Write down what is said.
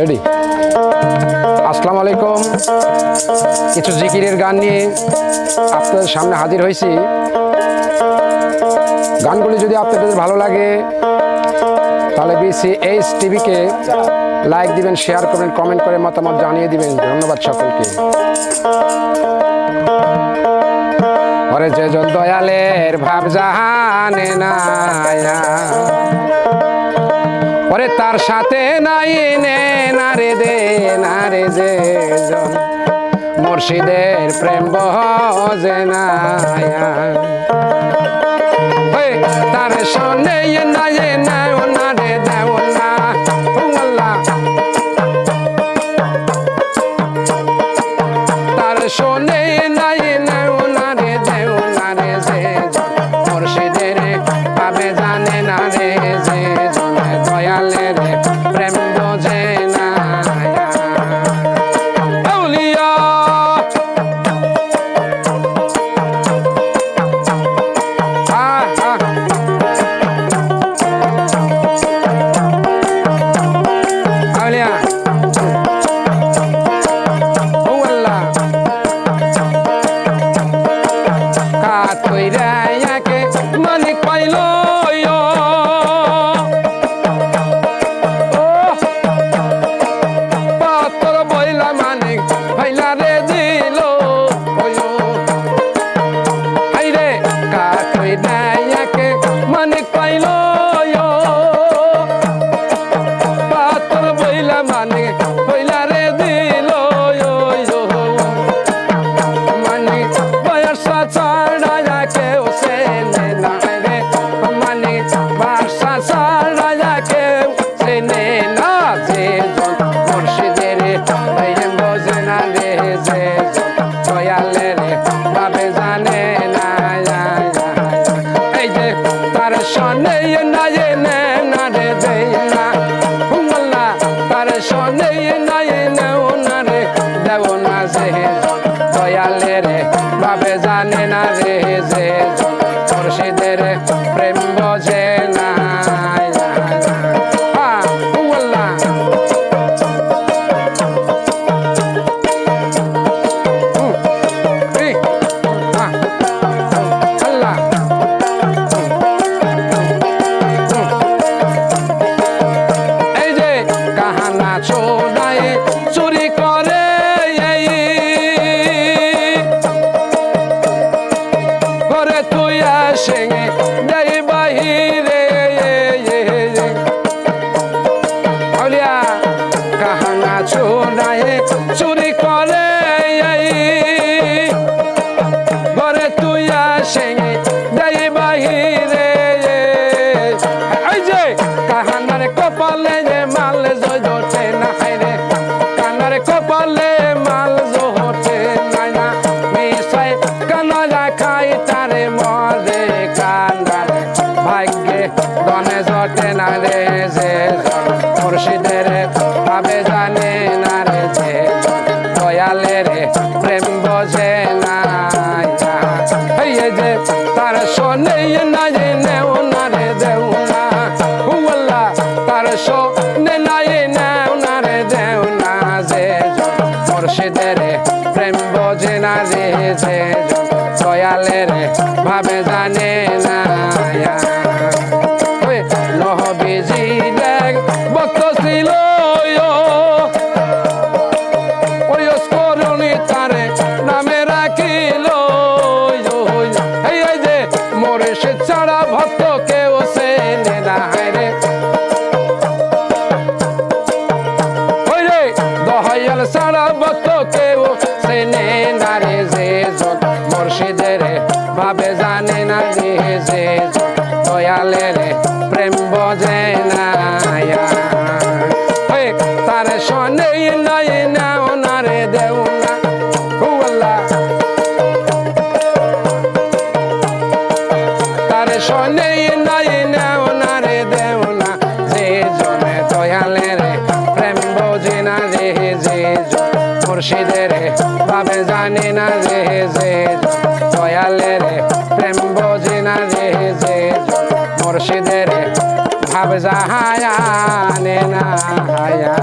Ready আসসালামু আলাইকুম। কিছু জিকিরের গান নিয়ে আপনাদের সামনে হাজির হয়েছি। গানগুলি যদি আপনাদের ভালো লাগে, তাহলে বিসি এইচ টিভিকে লাইক দিবেন শেয়ার করবেন কমেন্ট করে মতামত জানিয়ে দিবেন। ধন্যবাদ সকলকে। যে দয়ালের ভাব জাহানে না ওরে তার সাথে নাই নে নারে দে নারে যে মুর্শিদের প্রেম বহজে তার সঙ্গে নাই দেও না। নাই দেও যে মুর্শিদের পাবে জানে, না রে যে জানে না রে যে প্রেম বোঝে। যে মুর্শিদের ভাবে জানে না রে যে দয়ালের প্রেম বোঝে না যে তার মুর্শিদের বাবে জানি না যে যে দয়ালের প্রেম বোঝে না যে যে, মুর্শিদের ভাব জাহায় না হায়া।